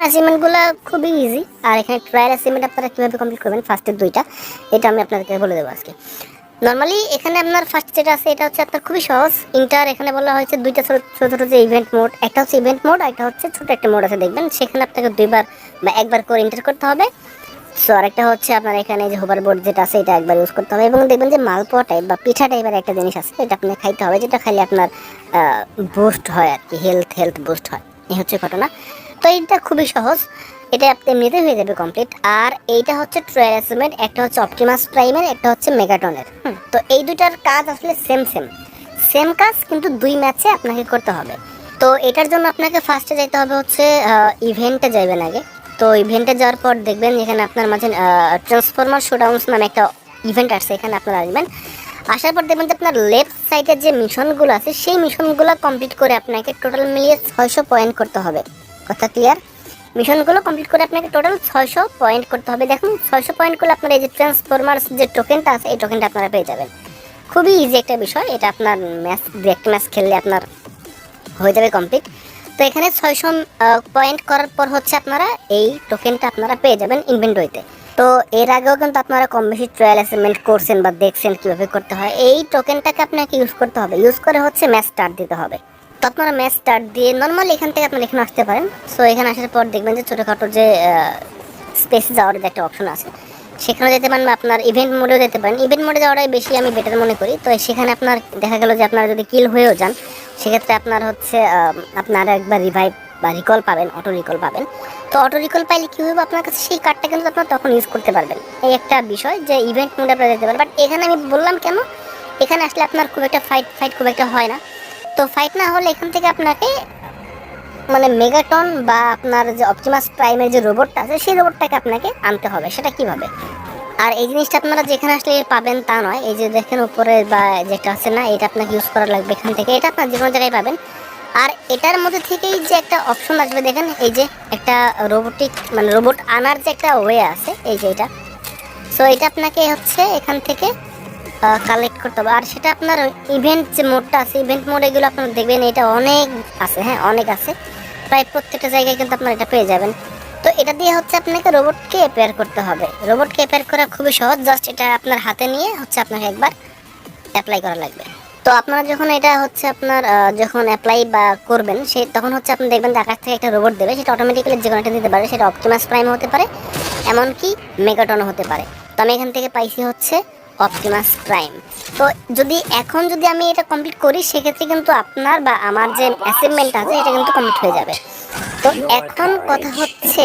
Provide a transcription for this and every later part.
অ্যাসাইনমেন্টগুলো খুবই ইজি আর এখানে trial assignment আপনারা কীভাবে কমপ্লিট করবেন? ফার্স্টের দুইটা। এটা আমি আপনাদেরকে বলে দেবো আজকে। নর্মালি এখানে আপনার ফার্স্ট যেটা আছে, এটা হচ্ছে আপনার খুবই সহজ। ইন্টার এখানে বলা হয়েছে দুইটা ছোটো ছোটো যে ইভেন্ট মোড একটা হচ্ছে ইভেন্ট মোড একটা হচ্ছে ছোটো একটা মোড আছে, দেখবেন? সেখানে আপনাকে দুইবার বা একবার করে ইন্টার করতে হবে। সো আরেকটা হচ্ছে আপনার এখানে যে হোভার বোর্ড যেটা আছে, এটা একবার ইউজ করতে হবে। এবং দেখবেন যে মালপোয়া টাইপ বা পিঠা টাইপের একটা জিনিস আছে, এটা আপনার খাইতে হবে। যেটা খাইলে আপনার বুস্ট হয় আর কি হেলথ হেলথ বুস্ট হয়। এই হচ্ছে ঘটনা। তো এইটা খুবই সহজ। এটা আপনি এমনিতে হয়ে যাবে কমপ্লিট আর এইটা হচ্ছে ট্রায়াল অ্যাসাইনমেন্ট একটা হচ্ছে অপটিমাস প্রাইমের একটা হচ্ছে মেগাটনের তো এই দুটার কাজ আসলে সেম সেম সেম কাজ, কিন্তু দুই ম্যাচে আপনাকে করতে হবে। তো এটার জন্য আপনাকে ফার্স্টে যেতে হবে হচ্ছে ইভেন্টে যাবেন আগে। তো ইভেন্টে যাওয়ার পর দেখবেন এখানে আপনার মাঝে ট্রান্সফরমার শোডাউন্স নামে একটা ইভেন্ট আসছে, এখানে আপনারা আসবেন। আসার পর দেখবেন যে আপনার লেফট সাইডের যে মিশনগুলো আছে, সেই মিশনগুলো কমপ্লিট করে আপনাকে টোটাল মিলিয়ে ছয়শো পয়েন্ট করতে হবে। কথা ক্লিয়ার মিশনগুলো কমপ্লিট করে আপনাকে টোটাল ছয়শো পয়েন্ট করতে হবে। দেখুন, ছয়শো পয়েন্ট করলে আপনার এই যে ট্রান্সফরমার্স যে টোকেনটা আছে, এই টোকেনটা আপনারা পেয়ে যাবেন। খুবই ইজি একটা বিষয়, এটা আপনার ম্যাচ একটা ম্যাচ খেললে আপনার হয়ে যাবে কমপ্লিট তো এখানে ছয়শো পয়েন্ট করার পর হচ্ছে আপনারা এই টোকেনটা আপনারা পেয়ে যাবেন ইনভেন্টরিতে তো এর আগেও কিন্তু আপনারা কম বেশি ট্রায়াল অ্যাসাইনমেন্ট করছেন বা দেখছেন কীভাবে করতে হয়। এই টোকেনটাকে আপনাকে ইউজ করতে হবে। ইউজ করে হচ্ছে ম্যাচ স্টার্ট দিতে হবে। তো আপনারা ম্যাচ স্টার্ট দিয়ে নর্মালি এখান থেকে আপনারা এখানে আসতে পারেন। সো এখানে আসার পর দেখবেন যে ছোটোখাটো যে স্পেসে যাওয়ার যে একটা অপশন আছে সেখানে যেতে পারেন বা আপনার ইভেন্ট মোডেও যেতে পারেন। ইভেন্ট মোডে যাওয়াটাই বেশি আমি বেটার মনে করি। তো সেখানে আপনার দেখা গেল যে আপনারা যদি কিল হয়েও যান, সেক্ষেত্রে আপনার হচ্ছে আপনারা একবার রিভাইভ বা রিকল পাবেন অটো রিকল পাবেন। তো অটো রিকল পাইলে কী হবে? আপনার কাছে সেই কার্ডটা কিন্তু আপনার তখন ইউজ করতে পারবেন। এই একটা বিষয় যে ইভেন্ট মোডে আপনারা যেতে পারেন। বাট এখানে আমি বললাম কেন? এখানে আসলে আপনার খুব একটা ফাইট ফাইট খুব একটা হয় না। তো ফাইট না হলে এখান থেকে আপনাকে মানে মেগাটন বা আপনার যে অপটিমাস প্রাইমের যে রোবটটা আছে, সেই রোবটটাকে আপনাকে আনতে হবে। সেটা কীভাবে? আর এই জিনিসটা আপনারা যেখানে আসলে পাবেন তা নয়। এই যে দেখেন উপরে বা যেটা আছে না, এটা আপনাকে ইউজ করা লাগবে এখান থেকে। এটা আপনার যে কোনো জায়গায় পাবেন। আর এটার মধ্যে থেকেই যে একটা অপশন আসবে, দেখেন এই যে একটা রোবোটিক মানে রোবট আনার যে একটা ওয়ে আছে, এই যে এটা। সো এটা আপনাকে হচ্ছে এখান থেকে কালেক্ট করতে হবে। আর সেটা আপনার ইভেন্ট যে মোডটা আছে ইভেন্ট মোড এগুলো আপনারা দেখবেন, এটা অনেক আছে হ্যাঁ অনেক আছে। প্রায় প্রত্যেকটা জায়গায় কিন্তু আপনারা এটা পেয়ে যাবেন। তো এটা দিয়ে হচ্ছে আপনাকে রোবটকে অ্যাপেয়ার করতে হবে। রোবটকে অ্যাপেয়ার করা খুবই সহজ জাস্ট এটা আপনার হাতে নিয়ে হচ্ছে আপনাকে একবার অ্যাপ্লাই করা লাগবে। তো আপনারা যখন এটা হচ্ছে আপনার যখন অ্যাপ্লাই বা করবেন, সে তখন হচ্ছে আপনি দেখবেন আকাশ থেকে একটা রোবট দেবে, সেটা অটোমেটিক্যালি যে কোনো একটা দিতে পারে, সেটা অপটিমাস প্রাইম হতে পারে, এমনকি মেগাটনও হতে পারে। তো আমি এখান থেকে পাইছি হচ্ছে অপটিমাস প্রাইম তো যদি এখন যদি আমি এটা কমপ্লিট করি, সেক্ষেত্রে কিন্তু আপনার বা আমার যে অ্যাসাইনমেন্ট আছে, এটা কিন্তু কমপ্লিট হয়ে যাবে। তো এখন কথা হচ্ছে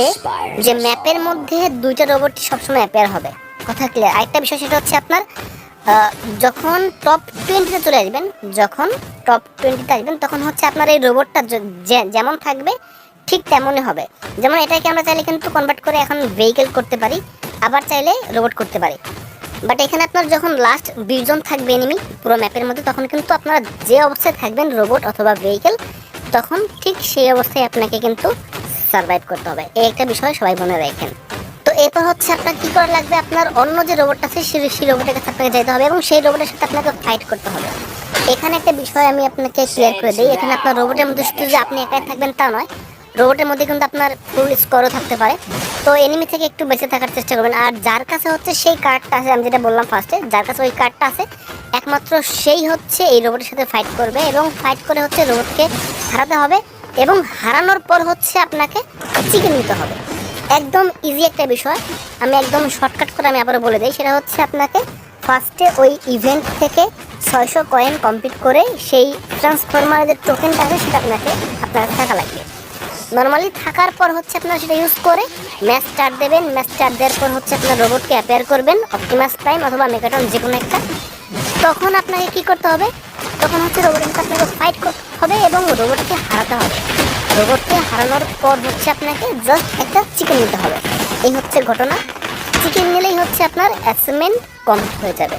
যে ম্যাপের মধ্যে দুইটা রোবট সবসময় অ্যাপেয়ার হবে। কথা ক্লিয়ার আরেকটা বিষয় সেটা হচ্ছে আপনার যখন টপ টোয়েন্টিতে চলে আসবেন, যখন টপ টোয়েন্টিতে আসবেন, তখন হচ্ছে আপনার এই রোবটটা যেমন থাকবে, ঠিক তেমনই হবে। যেমন এটাকে আমরা চাইলে কিন্তু কনভার্ট করে এখন ভেহিকেল করতে পারি, আবার চাইলে রোবট করতে পারি। বাট এখানে আপনার যখন লাস্ট বিশজন থাকবে এনিমি পুরো ম্যাপের মধ্যে, তখন কিন্তু আপনারা যে অবস্থায় থাকবেন রোবট অথবা ভেহিকেল তখন ঠিক সেই অবস্থায় আপনাকে কিন্তু সার্ভাইভ করতে হবে। এই একটা বিষয় সবাই মনে রাখেন। তো এরপর হচ্ছে আপনার কি করা লাগবে? আপনার অন্য যে রোবটটা আছে সেই সেই রোবটের কাছে আপনাকে যেতে হবে এবং সেই রোবটের সাথে আপনাকে ফাইট করতে হবে। এখানে একটা বিষয় আমি আপনাকে ক্লিয়ার করে দিই। এখানে আপনার রোবটের মধ্যে শুধু যে আপনি একাই থাকবেন তা নয় রোবটের মধ্যে কিন্তু আপনার ফুল স্কোরও থাকতে পারে। তো এনিমি থেকে একটু বেঁচে থাকার চেষ্টা করবেন। আর যার কাছে হচ্ছে সেই কার্ডটা আছে, আমি যেটা বললাম ফার্স্টে যার কাছে ওই কার্ডটা আছে, একমাত্র সেই হচ্ছে এই রোবটের সাথে ফাইট করবে এবং ফাইট করে হচ্ছে রোবটকে হারাতে হবে এবং হারানোর পর হচ্ছে আপনাকে চিকেন নিতে হবে। একদম ইজি একটা বিষয়। আমি একদম শর্টকাট করে আমি আবারও বলে দিই, সেটা হচ্ছে আপনাকে ফার্স্টে ওই ইভেন্ট থেকে ছয়শো কয়েন কমপ্লিট করে সেই ট্রান্সফরমারের যে টোকেনটা আছে, সেটা আপনাকে, আপনার থাকা লাগবে। নর্মালি থাকার পর হচ্ছে আপনারা সেটা ইউজ করে ম্যাচ স্টার্ট দেবেন। ম্যাচ স্টার্ট দেওয়ার পর হচ্ছে আপনার রোবটকে অ্যাপেয়ার করবেন। অপটিমাস প্রাইম অথবা মেকাটন যে কোনো একটা। তখন আপনাকে কি করতে হবে? তখন হচ্ছে রোবটের সাথে আপনাকে ফাইট করতে হবে এবং রোবটকে হারাতে হবে। রোবটকে হারানোর পর হচ্ছে আপনাকে জাস্ট একটা চিকেন নিতে হবে। এই হচ্ছে ঘটনা। চিকেন নিলেই হচ্ছে আপনার অ্যাসমেন্ট কমপ্লিট হয়ে যাবে।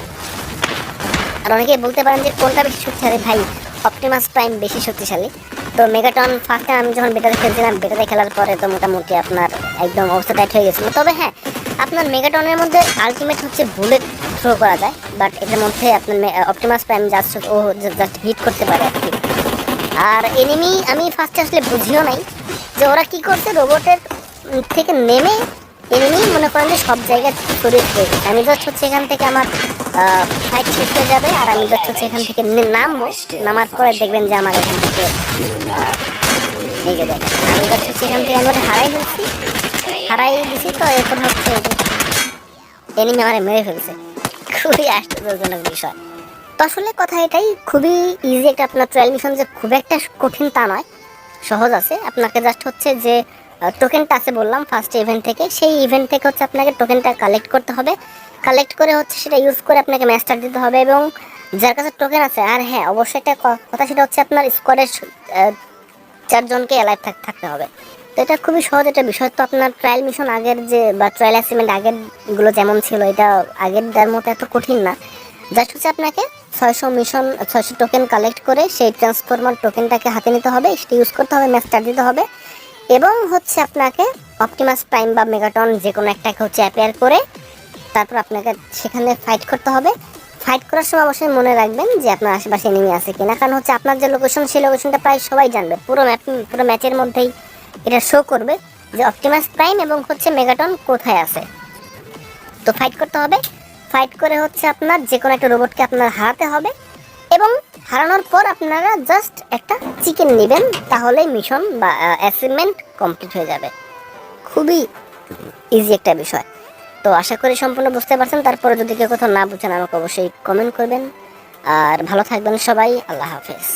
আর অনেকে বলতে পারেন যে কোনটা বেশি শক্তিশালী? ভাই অপটিমাস প্রাইম বেশি শক্তিশালী। তো মেগাটন ফার্স্টে আমি যখন বেটারে খেলছিলাম বেটারে খেলার পরে তো মোটামুটি আপনার একদম অবস্থা টাইট হয়ে গেছিল। তবে হ্যাঁ আপনার মেগাটনের মধ্যে আলটিমেট হচ্ছে বুলেট থ্রো করা যায় বাট এটার মধ্যে আপনার অপটিমাস প্রাইম জাস্ট ও জাস্ট হিট করতে পারে আর কি। আর এনিমি আমি ফার্স্টে আসলে বুঝিও নাই যে ওরা কি করছে রোবটের থেকে নেমে এমনি মনে করেন যে সব জায়গায় ছড়িয়ে আমি জাস্ট হচ্ছে এখান থেকে আমার ফাইট শেষ হয়ে যাবে আর আমি জাস্ট হচ্ছে এখান থেকে নামবো। নামার পরে দেখবেন যে আমার এখান থেকে আহ, এই আমি জাস্ট হচ্ছে এখান থেকে আমি হারাই ফেলছি হারাই দিছি তো এখন হচ্ছে এনিমি আমার মেরে ফেলছে। খুবই আশ্চর্যজনক বিষয়। তো আসলে কথা এটাই খুবই ইজি একটা আপনার ট্রায়াল মিশন যে খুব একটা কঠিন তা নয় সহজ আছে। আপনাকে জাস্ট হচ্ছে যে টোকেনটা আছে বললাম ফার্স্ট ইভেন্ট থেকে। সেই ইভেন্ট থেকে হচ্ছে আপনাকে টোকেনটা কালেক্ট করতে হবে। কালেক্ট করে হচ্ছে সেটা ইউজ করে আপনাকে ম্যাচটা দিতে হবে এবং যার কাছে টোকেন আছে, আর হ্যাঁ অবশ্যই একটা কথা সেটা হচ্ছে আপনার স্কোয়াডের চারজনকে অ্যালাইভ থাকতে হবে। তো এটা খুবই সহজ একটা বিষয়। তো আপনার ট্রায়াল মিশন আগের যে বা ট্রায়াল অ্যাসিমেন্ট আগেরগুলো যেমন ছিল, এটা আগের দেওয়ার মতো এত কঠিন না। জাস্ট হচ্ছে আপনাকে ছয়শো মিশন ছয়শো টোকেন কালেক্ট করে সেই ট্রান্সফরমার টোকেনটাকে হাতে নিতে হবে, সেটা ইউজ করতে হবে ম্যাচ স্টার্ট দিতে হবে এবং হচ্ছে আপনাকে অপটিমাস প্রাইম বা মেগাটন যে কোনো একটাকে হচ্ছে অ্যাপেয়ার করে তারপর আপনাকে সেখানে ফাইট করতে হবে। ফাইট করার সময় অবশ্যই মনে রাখবেন যে আপনার আশেপাশে এনিমি আছে কিনা। কারণ হচ্ছে আপনার যে লোকেশন সেই লোকেশনটা প্রায় সবাই জানবে। পুরো ম্যাপ পুরো ম্যাচের মধ্যেই এটা শো করবে যে অপটিমাস প্রাইম এবং হচ্ছে মেগাটন কোথায় আছে। তো ফাইট করতে হবে। ফাইট করে হচ্ছে আপনার যে কোনো একটা রোবটকে আপনার হারাতে হবে এবং হারানোর পর আপনারা জাস্ট একটা চিকেন নেবেন, তাহলেই মিশন বা অ্যাচিভমেন্ট কমপ্লিট হয়ে যাবে। খুবই ইজি একটা বিষয়। তো আশা করি সম্পূর্ণ বুঝতে পারছেন। তারপরে যদি কেউ কোথাও না বুঝেন, আমাকে অবশ্যই কমেন্ট করবেন। আর ভালো থাকবেন সবাই। আল্লাহ হাফেজ।